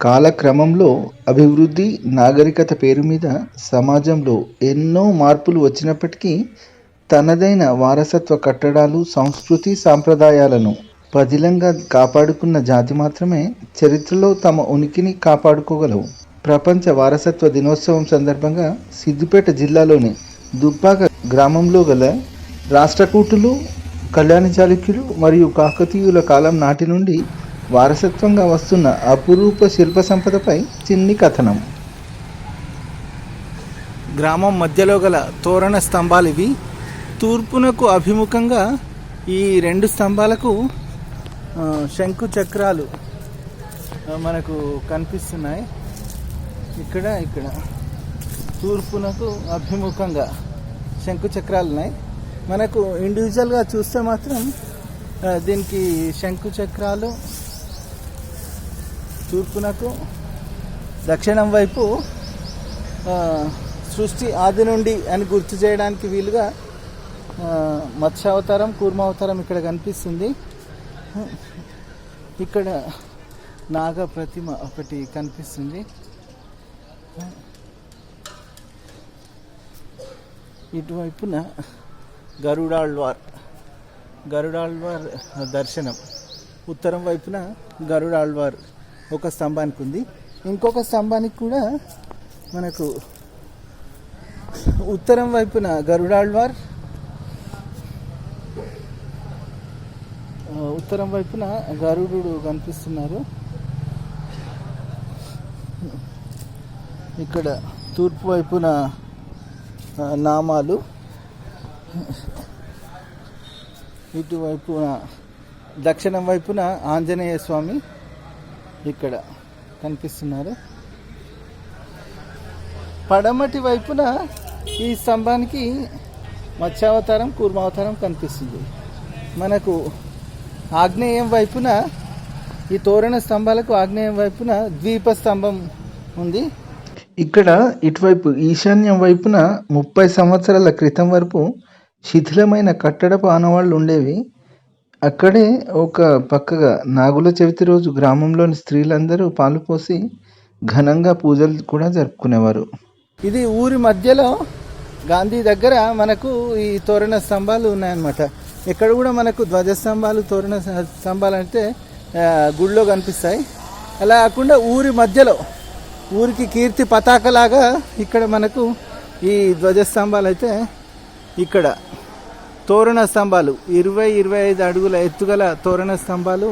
కాలక్రమంలో అభివృద్ధి నాగరికత పేరు మీద సమాజంలో ఎన్నో మార్పులు వచ్చినప్పటికీ తనదైన వారసత్వ కట్టడాలు సంస్కృతి సాంప్రదాయాలను పదిలంగా కాపాడుకున్న జాతి మాత్రమే చరిత్రలో తమ ఉనికిని కాపాడుకోగలవు. ప్రపంచ వారసత్వ దినోత్సవం సందర్భంగా సిద్దిపేట జిల్లాలోని దుబ్బాక గ్రామంలో గల రాష్ట్రకూటులు కళ్యాణ చాళుక్యులు మరియు కాకతీయుల కాలం నాటి నుండి వారసత్వంగా వస్తున్న అపురూప శిల్ప సంపదపై చిన్ని కథనం. గ్రామం మధ్యలో గల తోరణ స్తంభాలు ఇవి తూర్పునకు అభిముఖంగా ఈ రెండు స్తంభాలకు శంకు చక్రాలు మనకు కనిపిస్తున్నాయి. ఇక్కడ ఇక్కడ. తూర్పునకు అభిముఖంగా శంకు చక్రాలు ఉన్నాయి. మనకు ఇండివిజువల్గా చూస్తే మాత్రం దీనికి శంకు చక్రాలు తూర్పునకు దక్షిణం వైపు సృష్టి ఆది నుండి అని గుర్తు చేయడానికి వీలుగా మత్స్యావతారం కూర్మావతారం ఇక్కడ కనిపిస్తుంది. ఇక్కడ నాగ ప్రతిమ ఒకటి కనిపిస్తుంది. ఇటువైపున గరుడాళ్వార్ గరుడాళ్వార్ దర్శనం. ఉత్తరం వైపున గరుడాళ్వార్. ఒక స్తంభానికి ఉంది. ఇంకొక స్తంభానికి కూడా మనకు ఉత్తరం వైపున గరుడాళ్వార్ ఉత్తరం వైపున గరుడు కనిపిస్తున్నారు. ఇక్కడ తూర్పు వైపున నామాలు. ఇటువైపున దక్షిణం వైపున ఆంజనేయ స్వామి. ఇక్కడ కనిపిస్తున్నారు. పడమటి వైపున ఈ స్తంభానికి మత్స్యావతారం కూర్మావతారం కనిపిస్తుంది. మనకు ఆగ్నేయం వైపున ఈ తోరణ స్తంభాలకు ఆగ్నేయం వైపున ద్వీప స్తంభం ఉంది. ఇక్కడ ఇటువైపు ఈశాన్యం వైపున ముప్పై సంవత్సరాల క్రితం వరకు శిథిలమైన కట్టడపు ఆనవాళ్ళు ఉండేవి. అక్కడే ఒక పక్కగా నాగుల చవితి రోజు గ్రామంలోని స్త్రీలందరూ పాలు పోసి ఘనంగా పూజలు కూడా జరుపుకునేవారు. ఇది ఊరి మధ్యలో గాంధీ దగ్గర మనకు ఈ తోరణ స్తంభాలు ఉన్నాయన్నమాట. ఇక్కడ కూడా మనకు ధ్వజస్తంభాలు తోరణ స్తంభాలు అంటే గుళ్ళో కనిపిస్తాయి. అలా కాకుండా ఊరి మధ్యలో ఊరికి కీర్తి పతాకలాగా ఇక్కడ మనకు ఈ ధ్వజస్తంభాలు అయితే ఇక్కడ తోరణ స్తంభాలు ఇరవై ఇరవై ఐదు అడుగుల ఎత్తుగల తోరణ స్తంభాలు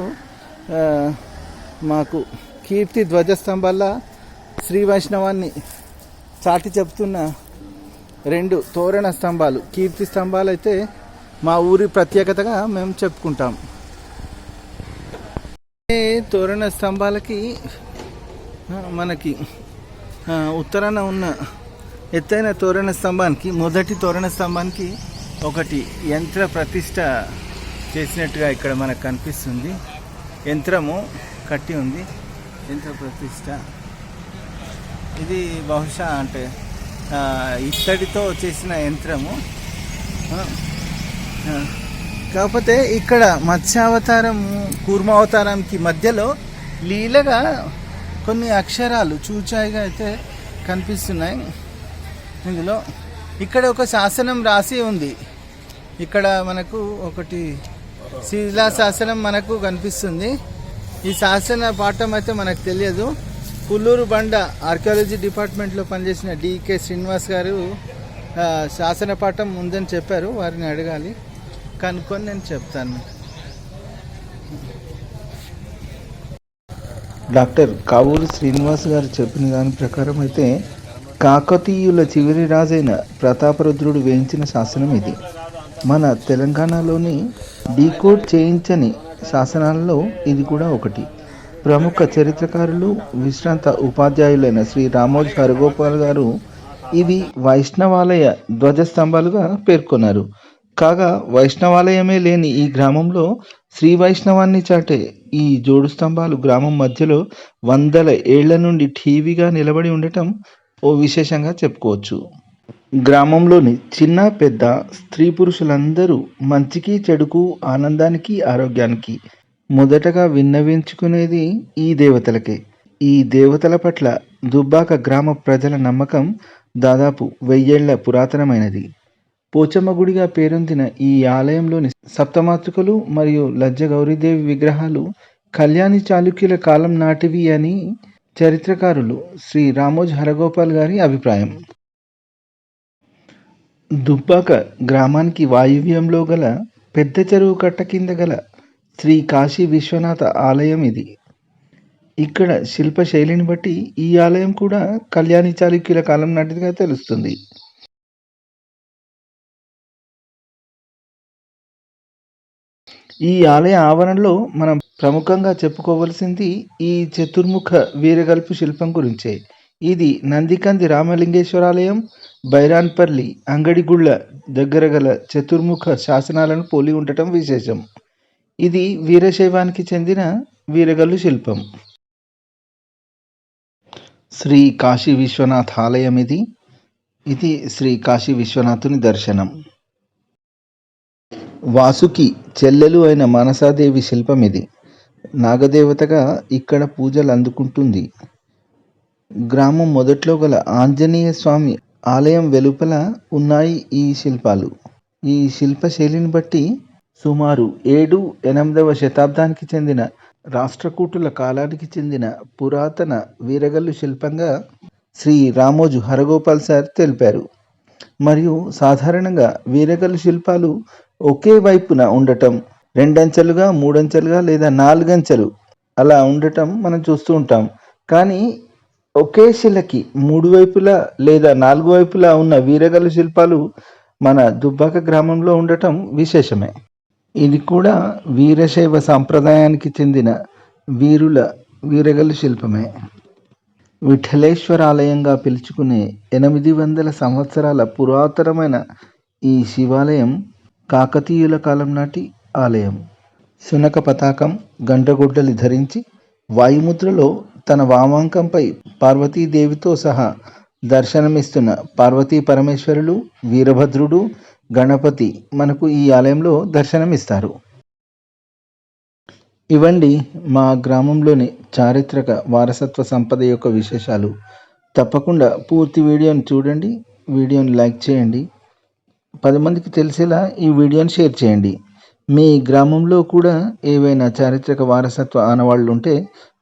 మాకు కీర్తి ధ్వజస్తంభాల శ్రీ వైష్ణవాన్ని చాటి చెప్తున్న రెండు తోరణ స్తంభాలు. కీర్తి స్తంభాలు అయితే మా ఊరి ప్రత్యేకతగా మేము చెప్పుకుంటాం. తోరణ స్తంభాలకి మనకి ఉత్తరాన ఉన్న ఎత్తైన తోరణ స్తంభానికి మొదటి తోరణ స్తంభానికి ఒకటి యంత్ర ప్రతిష్ట చేసినట్టుగా ఇక్కడ మనకు కనిపిస్తుంది. యంత్రము కట్టి ఉంది. యంత్ర ప్రతిష్ట. ఇది బహుశా అంటే ఇత్తడితో చేసిన యంత్రము. కాకపోతే ఇక్కడ మత్స్యావతారం కూర్మావతారానికి మధ్యలో లీలగా కొన్ని అక్షరాలు చూచాయిగా అయితే కనిపిస్తున్నాయి. ఇందులో ఇక్కడ ఒక శాసనం రాసి ఉంది. ఇక్కడ మనకు ఒకటి శిలా శాసనం మనకు కనిపిస్తుంది. ఈ శాసన పాఠం అయితే మనకు తెలియదు. పుల్లూరు బండ ఆర్కియాలజీ డిపార్ట్మెంట్లో పనిచేసిన డికే శ్రీనివాస్ గారు శాసన పాఠం ఉందని చెప్పారు. వారిని అడగాలి. కనుక్కొని నేను చెప్తాను. డాక్టర్ కావూరు శ్రీనివాస్ గారు చెప్పిన దాని ప్రకారం అయితే కాకతీయుల చివరి రాజైన ప్రతాపరుద్రుడు వేయించిన శాసనం ఇది. మన తెలంగాణలోని డీకోడ్ చేయించని శాసనాలలో ఇది కూడా ఒకటి. ప్రముఖ చరిత్రకారులు విశ్రాంత ఉపాధ్యాయులైన శ్రీ రామోజీ హరగోపాల్ గారు ఇవి వైష్ణవాలయ ధ్వజస్తంభాలుగా పేర్కొన్నారు. కాగా వైష్ణవాలయమే లేని ఈ గ్రామంలో శ్రీ వైష్ణవాన్ని చాటే ఈ జోడు స్తంభాలు గ్రామం మధ్యలో వందల ఏళ్ళ నుండి ఠీవిగా నిలబడి ఉండటం ఓ విశేషంగా చెప్పుకోవచ్చు. గ్రామంలోని చిన్న పెద్ద స్త్రీ పురుషులందరూ మంచికి చెడుకు ఆనందానికి ఆరోగ్యానికి మొదటగా విన్నవించుకునేది ఈ దేవతలకే. ఈ దేవతల పట్ల దుబ్బాక గ్రామ ప్రజల నమ్మకం దాదాపు వెయ్యేళ్ళ పురాతనమైనది. పోచమ్మ గుడిగా పేరొందిన ఈ ఆలయంలోని సప్తమాతృకలు మరియు లజ్జ గౌరీదేవి విగ్రహాలు కళ్యాణి చాళుక్యుల కాలం నాటివి అని చరిత్రకారులు శ్రీ రామోజ్ హరగోపాల్ గారి అభిప్రాయం. దుబ్బాక గ్రామానికి వాయువ్యంలో గల పెద్ద చెరువు కట్ట కింద గల శ్రీ కాశీ విశ్వనాథ ఆలయం ఇది. ఇక్కడ శిల్ప శైలిని బట్టి ఈ ఆలయం కూడా కళ్యాణి చాళుక్యుల కాలం నాటిదిగా తెలుస్తుంది. ఈ ఆలయ ఆవరణలో మనం ప్రముఖంగా చెప్పుకోవలసింది ఈ చతుర్ముఖ వీరగల్పు శిల్పం గురించే. ఇది నందికంది రామలింగేశ్వరాలయం బైరాన్పల్లి అంగడిగుళ్ళ దగ్గర గల చతుర్ముఖ శాసనాలను పోలి ఉండటం విశేషం. ఇది వీరశైవానికి చెందిన వీరగల్లు శిల్పం. శ్రీ కాశీ విశ్వనాథ్ ఆలయం ఇది ఇది శ్రీ కాశీ విశ్వనాథుని దర్శనం. వాసుకి చెల్లెలు అయిన మనసాదేవి శిల్పం ఇది నాగదేవతగా ఇక్కడ పూజలు అందుకుంటుంది. గ్రామం మొదట్లో గల ఆంజనేయ స్వామి ఆలయం వెలుపల ఉన్నాయి ఈ శిల్పాలు. ఈ శిల్ప శైలిని బట్టి సుమారు ఏడు ఎనిమిదవ శతాబ్దానికి చెందిన రాష్ట్రకూటుల కాలానికి చెందిన పురాతన వీరగల్లు శిల్పంగా శ్రీ రామోజు హరగోపాల్ సార్ తెలిపారు. మరియు సాధారణంగా వీరగల్లు శిల్పాలు ఒకే వైపున ఉండటం రెండంచెలుగా మూడంచెలుగా లేదా నాలుగంచెలు అలా ఉండటం మనం చూస్తూ ఉంటాం. కానీ ఒకే శిలకి మూడు వైపులా లేదా నాలుగు వైపులా ఉన్న వీరగల శిల్పాలు మన దుబ్బాక గ్రామంలో ఉండటం విశేషమే. ఇది కూడా వీరశైవ సాంప్రదాయానికి చెందిన వీరుల వీరగల శిల్పమే. విఠలేశ్వర ఆలయంగా పిలుచుకునే ఎనిమిది వందల సంవత్సరాల పురాతనమైన ఈ శివాలయం కాకతీయుల కాలం నాటి ఆలయం. శునక పతాకం గంటగుడ్డలి ధరించి వాయుముద్రలో తన వామాంకంపై పార్వతీదేవితో సహా దర్శనమిస్తున్న పార్వతీ పరమేశ్వరులు వీరభద్రుడు గణపతి మనకు ఈ ఆలయంలో దర్శనమిస్తారు. ఇవండి మా గ్రామంలోని చారిత్రక వారసత్వ సంపద యొక్క విశేషాలు. తప్పకుండా పూర్తి వీడియోని చూడండి. వీడియోని లైక్ చేయండి. పది మందికి తెలిసేలా ఈ వీడియోని షేర్ చేయండి. మీ గ్రామంలో కూడా ఏవైనా చారిత్రక వారసత్వ ఆనవాళ్ళు ఉంటే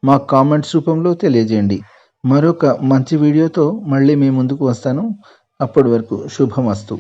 మా కామెంట్స్ రూపంలో తెలియజేయండి. మరొక మంచి వీడియోతో మళ్ళీ మీ ముందుకు వస్తాను. అప్పటి వరకు శుభమస్తు.